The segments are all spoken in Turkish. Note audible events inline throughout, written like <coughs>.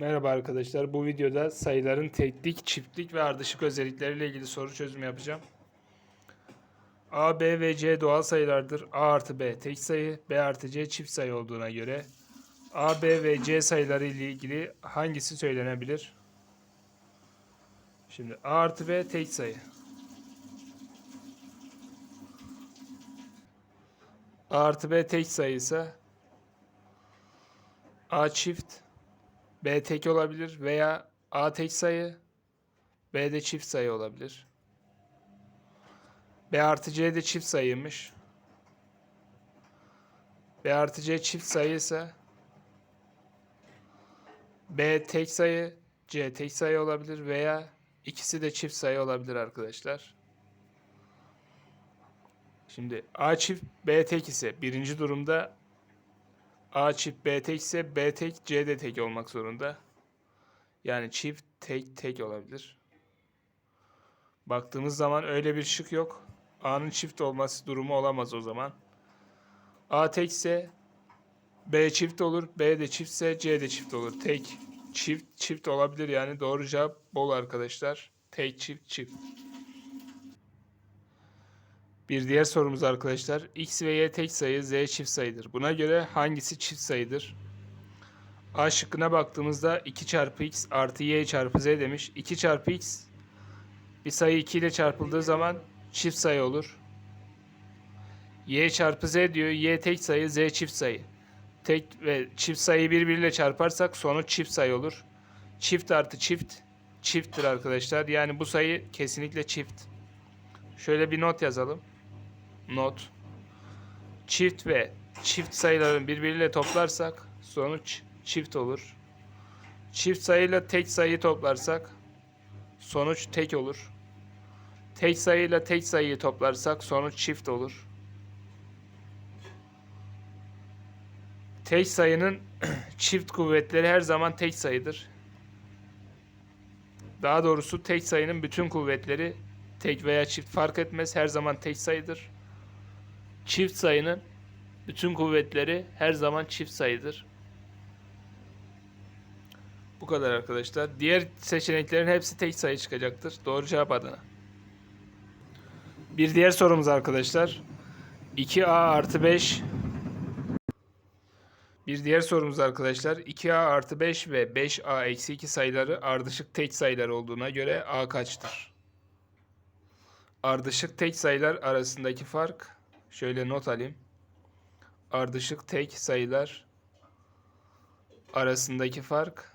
Merhaba arkadaşlar. Bu videoda sayıların teklik, çiftlik ve ardışık özellikleriyle ilgili soru çözümü yapacağım. A, B ve C doğal sayılardır. A artı B tek sayı, B artı C çift sayı olduğuna göre A, B ve C sayıları ile ilgili hangisi söylenebilir? Şimdi A artı B tek sayı. A artı B tek sayıysa A çift B tek olabilir veya A tek sayı B de çift sayı olabilir. B artı C de çift sayıymış. B artı C çift sayı ise B tek sayı C tek sayı olabilir veya ikisi de çift sayı olabilir arkadaşlar. Şimdi A çift B tek ise birinci durumda A çift B tek ise B tek C de tek olmak zorunda. Yani çift tek tek olabilir. Baktığımız zaman öyle bir şık yok. A'nın çift olması durumu olamaz o zaman. A tek ise B çift olur. B de çiftse C de çift olur. Tek, çift, çift olabilir yani. Doğru cevap bol arkadaşlar. Tek, çift, çift. Bir diğer sorumuz arkadaşlar. X ve Y tek sayı, Z çift sayıdır. Buna göre hangisi çift sayıdır? A şıkkına baktığımızda 2 çarpı X artı Y çarpı Z demiş. 2 çarpı X bir sayı 2 ile çarpıldığı zaman çift sayı olur. Y çarpı Z diyor. Y tek sayı, Z çift sayı. Tek ve çift sayıyı birbiriyle çarparsak sonuç çift sayı olur. Çift artı çift çifttir arkadaşlar. Yani bu sayı kesinlikle çift. Şöyle bir not yazalım. Not. Çift ve çift sayıların birbiriyle toplarsak sonuç çift olur. Çift sayıyla tek sayıyı toplarsak sonuç tek olur. Tek sayıyla tek sayıyı toplarsak sonuç çift olur. Tek sayının <clears throat> çift kuvvetleri her zaman tek sayıdır. Daha doğrusu tek sayının bütün kuvvetleri tek veya çift fark etmez her zaman tek sayıdır. Çift sayının bütün kuvvetleri her zaman çift sayıdır. Bu kadar arkadaşlar. Diğer seçeneklerin hepsi tek sayı çıkacaktır. Doğru cevap adına. Bir diğer sorumuz arkadaşlar. 2a artı 5 bir diğer sorumuz arkadaşlar 2a artı 5 ve 5a eksi 2 sayıları ardışık tek sayılar olduğuna göre a kaçtır? Ardışık tek sayılar arasındaki fark şöyle not alayım. Ardışık tek sayılar arasındaki fark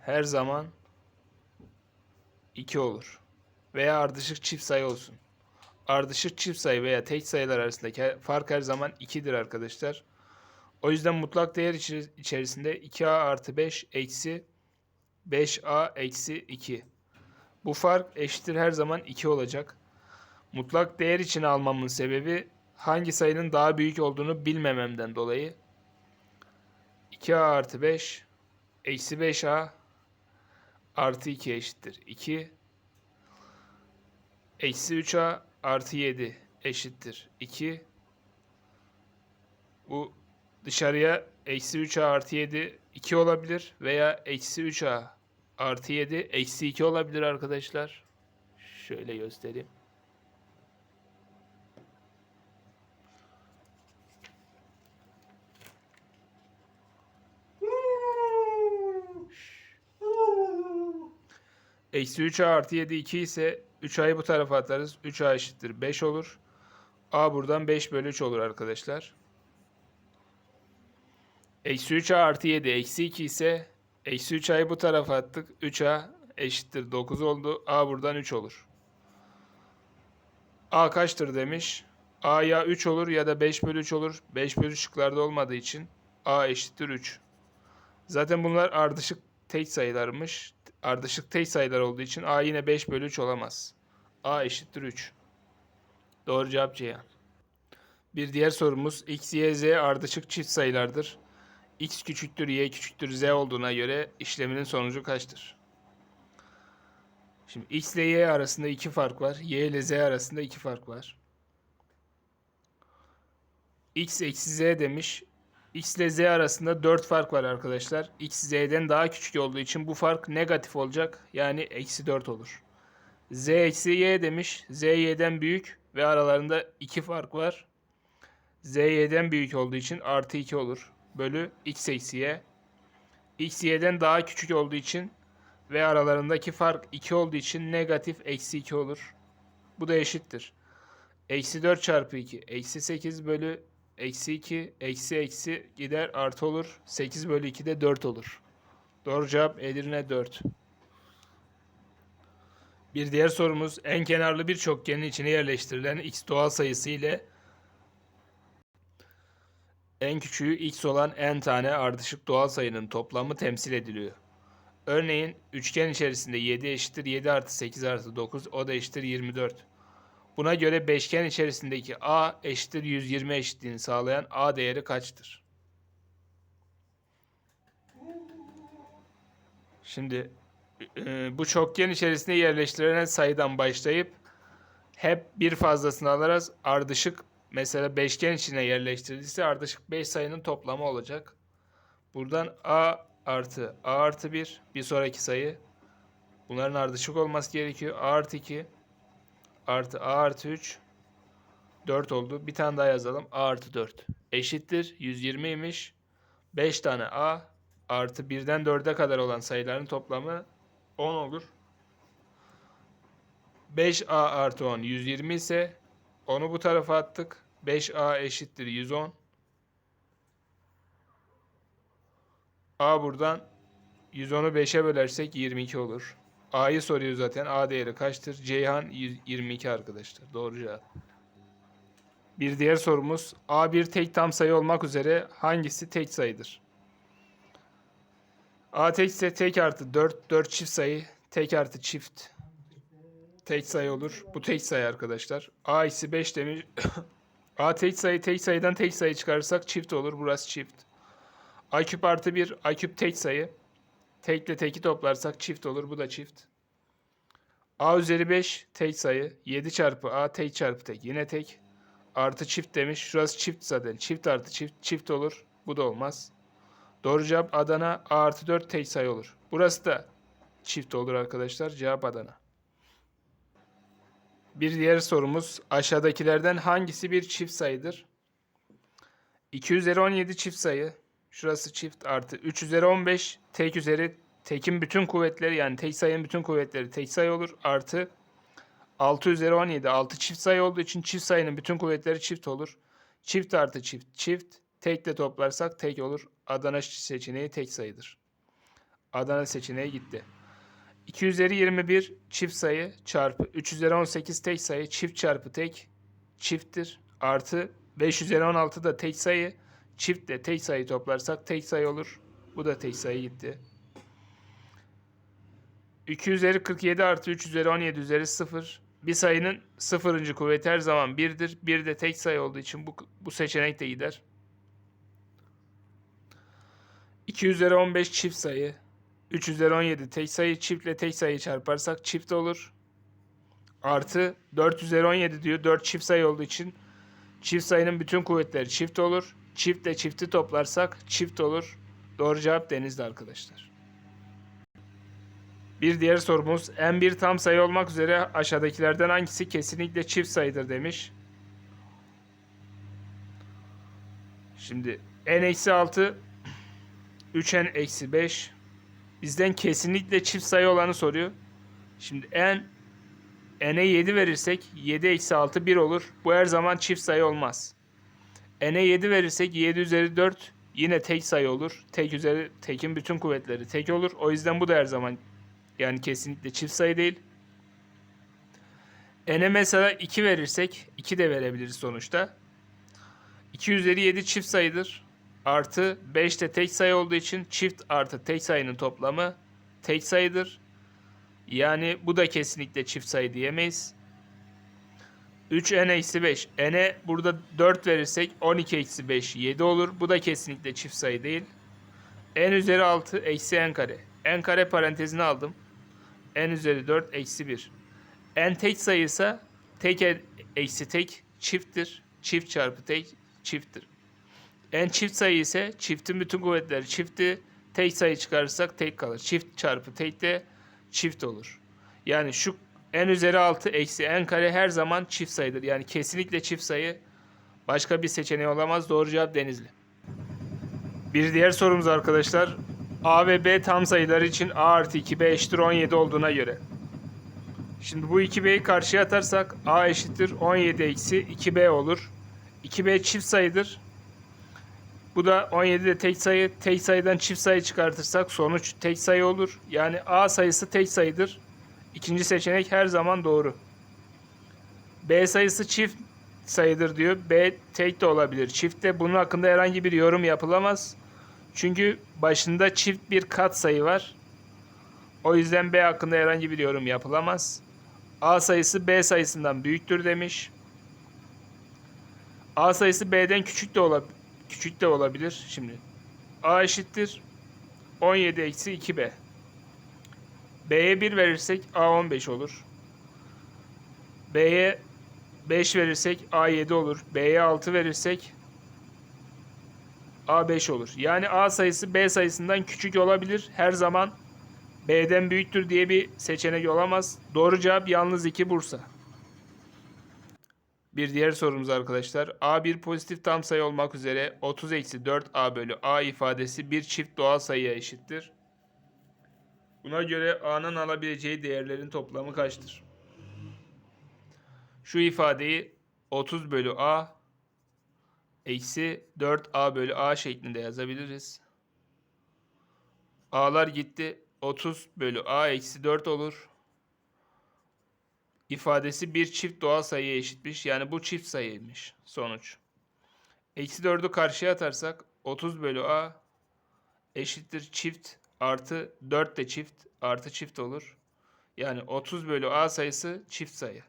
her zaman 2 olur. Veya ardışık çift sayı olsun. Ardışık çift sayı veya tek sayılar arasındaki fark her zaman 2'dir arkadaşlar. O yüzden mutlak değer içerisinde 2a artı 5 eksi 5a eksi 2. Bu fark eşittir her zaman 2 olacak. Mutlak değer için almamın sebebi hangi sayının daha büyük olduğunu bilmememden dolayı 2a artı 5 eksi 5a artı 2 eşittir 2. Eksi 3a artı 7 eşittir 2. Bu dışarıya eksi 3a artı 7 2 olabilir veya eksi 3a artı 7 eksi 2 olabilir arkadaşlar. Şöyle göstereyim. Eksi 3a artı 7 2 ise 3a'yı bu tarafa atarız. 3a eşittir 5 olur. a buradan 5 bölü 3 olur arkadaşlar. Eksi 3a artı 7 eksi 2 ise eksi 3a'yı bu tarafa attık. 3a eşittir 9 oldu. a buradan 3 olur. a kaçtır demiş. a ya 3 olur ya da 5 bölü 3 olur. 5 bölü şıklarda olmadığı için a eşittir 3. Zaten bunlar ardışık tek sayılarmış. Ardışık tek sayılar olduğu için a yine 5 bölü 3 olamaz. a eşittir 3. Doğru cevap Ceyhan. Bir diğer sorumuz x, y, z ardışık çift sayılardır. x küçüktür, y küçüktür, z olduğuna göre işleminin sonucu kaçtır? Şimdi x ile y arasında iki fark var. y ile z arasında iki fark var. x eksi z demiş. X ile Z arasında 4 fark var arkadaşlar. X Z'den daha küçük olduğu için bu fark negatif olacak. Yani eksi 4 olur. Z eksi Y demiş. Z Y'den büyük ve aralarında 2 fark var. Z Y'den büyük olduğu için artı 2 olur. Bölü X eksi Y. X Y'den daha küçük olduğu için ve aralarındaki fark 2 olduğu için negatif eksi 2 olur. Bu da eşittir. Eksi 4 çarpı 2 eksi 8 bölü eksi 2 eksi eksi gider artı olur. 8 bölü 2 de 4 olur. Doğru cevap Edirne 4. Bir diğer sorumuz en kenarlı bir çokgenin içine yerleştirilen x doğal sayısı ile en küçüğü x olan n tane ardışık doğal sayının toplamı temsil ediliyor. Örneğin üçgen içerisinde 7 eşittir 7 artı 8 artı 9 o da eşittir 24. Buna göre beşgen içerisindeki a eşittir 120 eşitliğini sağlayan a değeri kaçtır? Şimdi e, bu çokgen içerisinde yerleştirilen sayıdan başlayıp hep bir fazlasını alarak ardışık mesela beşgen içine yerleştirilirse ardışık 5 sayının toplamı olacak. Buradan a artı a artı 1 bir sonraki sayı. Bunların ardışık olması gerekiyor. a artı 2 artı a artı 3 4 oldu. Bir tane daha yazalım. a artı 4 eşittir 120 imiş. 5 tane a artı 1'den 4'e kadar olan sayıların toplamı 10 olur. 5a artı 10 120 ise onu bu tarafa attık. 5a eşittir 110. a buradan 110'u 5'e bölersek 22 olur. A'yı soruyor zaten. A değeri kaçtır? Ceyhan 22 arkadaşlar. Doğru cevap. Bir diğer sorumuz A bir tek tam sayı olmak üzere hangisi tek sayıdır? A tek ise tek artı 4, 4 çift sayı, tek artı çift tek sayı olur. Bu tek sayı arkadaşlar. A ise 5 demiş. <coughs> A tek sayı, tek sayıdan tek sayı çıkarırsak çift olur. Burası çift. A küp artı 1, A küp tek sayı. Tekle teki toplarsak çift olur. Bu da çift. A üzeri 5 tek sayı. 7 çarpı A tek çarpı tek. Yine tek. Artı çift demiş. Şurası çift zaten. Çift artı çift. Çift olur. Bu da olmaz. Doğru cevap Adana. A artı 4 tek sayı olur. Burası da çift olur arkadaşlar. Cevap Adana. Bir diğer sorumuz aşağıdakilerden hangisi bir çift sayıdır? 2 üzeri 17 çift sayı. Şurası çift artı 3 üzeri 15 tek üzeri tekin bütün kuvvetleri yani tek sayının bütün kuvvetleri tek sayı olur. Artı 6 üzeri 17 6 çift sayı olduğu için çift sayının bütün kuvvetleri çift olur. Çift artı çift çift tekle toplarsak tek olur. Adana seçeneği tek sayıdır. Adana seçeneği gitti. 2 üzeri 21 çift sayı çarpı 3 üzeri 18 tek sayı çift çarpı tek çifttir. Artı 5 üzeri 16 da tek sayı çiftle tek sayı toplarsak tek sayı olur. Bu da tek sayı gitti. 2 üzeri 47 artı 3 üzeri 17 üzeri 0. Bir sayının sıfırıncı kuvveti her zaman 1'dir. 1 de tek sayı olduğu için bu, bu seçenek de gider. 2 üzeri 15 çift sayı. 3 üzeri 17 tek sayı çiftle tek sayı çarparsak çift olur. Artı 4 üzeri 17 diyor. 4 çift sayı olduğu için çift sayının bütün kuvvetleri çift olur. Çiftle çifti toplarsak çift olur. Doğru cevap denizli arkadaşlar. Bir diğer sorumuz en bir tam sayı olmak üzere aşağıdakilerden hangisi kesinlikle çift sayıdır demiş. Şimdi n eksi 6 3n eksi 5 bizden kesinlikle çift sayı olanı soruyor. Şimdi n n'e 7 verirsek 7 eksi 6 1 olur. Bu her zaman çift sayı olmaz. N'e 7 verirsek 7 üzeri 4 yine tek sayı olur. Tek üzeri tekin bütün kuvvetleri tek olur. O yüzden bu da her zaman yani kesinlikle çift sayı değil. n'e mesela 2 verirsek 2 de verebiliriz sonuçta. 2 üzeri 7 çift sayıdır. Artı 5 de tek sayı olduğu için çift artı tek sayının toplamı tek sayıdır. Yani bu da kesinlikle çift sayı diyemeyiz. 3n eksi 5. n'e burada 4 verirsek 12 eksi 5 7 olur. Bu da kesinlikle çift sayı değil. n üzeri 6 eksi n kare. n kare parantezine aldım. n üzeri 4 eksi 1. n tek sayıysa tek eksi tek çifttir. Çift çarpı tek çifttir. En çift sayı ise çiftin bütün kuvvetleri çifti. Tek sayı çıkarırsak tek kalır. Çift çarpı tek de çift olur. Yani şu en üzeri 6 eksi en kare her zaman çift sayıdır. Yani kesinlikle çift sayı. Başka bir seçeneği olamaz. Doğru cevap Denizli. Bir diğer sorumuz arkadaşlar. A ve B tam sayılar için A artı 2B eşittir 17 olduğuna göre. Şimdi bu 2B'yi karşıya atarsak A eşittir 17 eksi 2B olur. 2B çift sayıdır. Bu da 17 de tek sayı. Tek sayıdan çift sayı çıkartırsak sonuç tek sayı olur. Yani A sayısı tek sayıdır. İkinci seçenek her zaman doğru. B sayısı çift sayıdır diyor. B tek de olabilir. Çift de bunun hakkında herhangi bir yorum yapılamaz. Çünkü başında çift bir kat sayı var. O yüzden B hakkında herhangi bir yorum yapılamaz. A sayısı B sayısından büyüktür demiş. A sayısı B'den küçük de olabilir. Küçük de olabilir. Şimdi A eşittir 17 eksi 2B. B'ye 1 verirsek A 15 olur. B'ye 5 verirsek A 7 olur. B'ye 6 verirsek A 5 olur. Yani A sayısı B sayısından küçük olabilir. Her zaman B'den büyüktür diye bir seçenek olamaz. Doğru cevap yalnız 2 Bursa. Bir diğer sorumuz arkadaşlar. A bir pozitif tam sayı olmak üzere 30 eksi 4A bölü A ifadesi bir çift doğal sayıya eşittir. Buna göre A'nın alabileceği değerlerin toplamı kaçtır? Şu ifadeyi 30 bölü A eksi 4A bölü A şeklinde yazabiliriz. A'lar gitti. 30 bölü A eksi 4 olur. İfadesi bir çift doğal sayıya eşitmiş. Yani bu çift sayıymış sonuç. Eksi 4'ü karşıya atarsak 30 bölü A eşittir çift artı 4 de çift artı çift olur. Yani 30 bölü A sayısı çift sayı.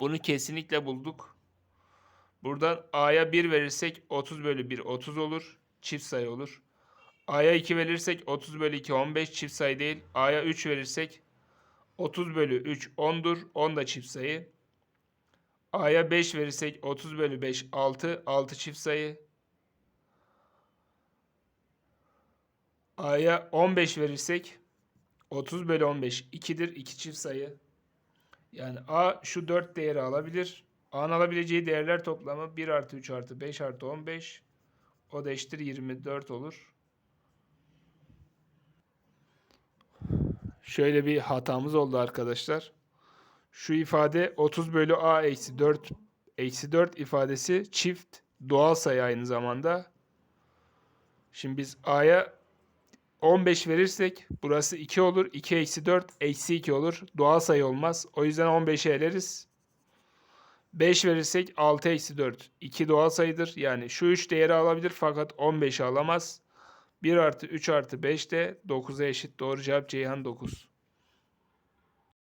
Bunu kesinlikle bulduk. Buradan A'ya 1 verirsek 30 bölü 1 30 olur. Çift sayı olur. A'ya 2 verirsek 30 bölü 2 15 çift sayı değil. A'ya 3 verirsek 30 bölü 3 10'dur. 10 da çift sayı. A'ya 5 verirsek 30 bölü 5 6. 6 çift sayı. A'ya 15 verirsek 30 bölü 15 2'dir. 2 çift sayı. Yani A şu 4 değeri alabilir. A'nın alabileceği değerler toplamı 1 artı 3 artı 5 artı 15. O da eşittir 24 olur. Şöyle bir hatamız oldu arkadaşlar. Şu ifade 30 bölü A eksi 4 eksi 4 ifadesi çift doğal sayı aynı zamanda. Şimdi biz A'ya 15 verirsek burası 2 olur. 2 eksi 4 eksi 2 olur. Doğal sayı olmaz. O yüzden 15'e eleriz. 5 verirsek 6 eksi 4. 2 doğal sayıdır. Yani şu 3 değeri alabilir fakat 15'i alamaz. 1 artı 3 artı 5 de 9'a eşit. Doğru cevap Ceyhan 9.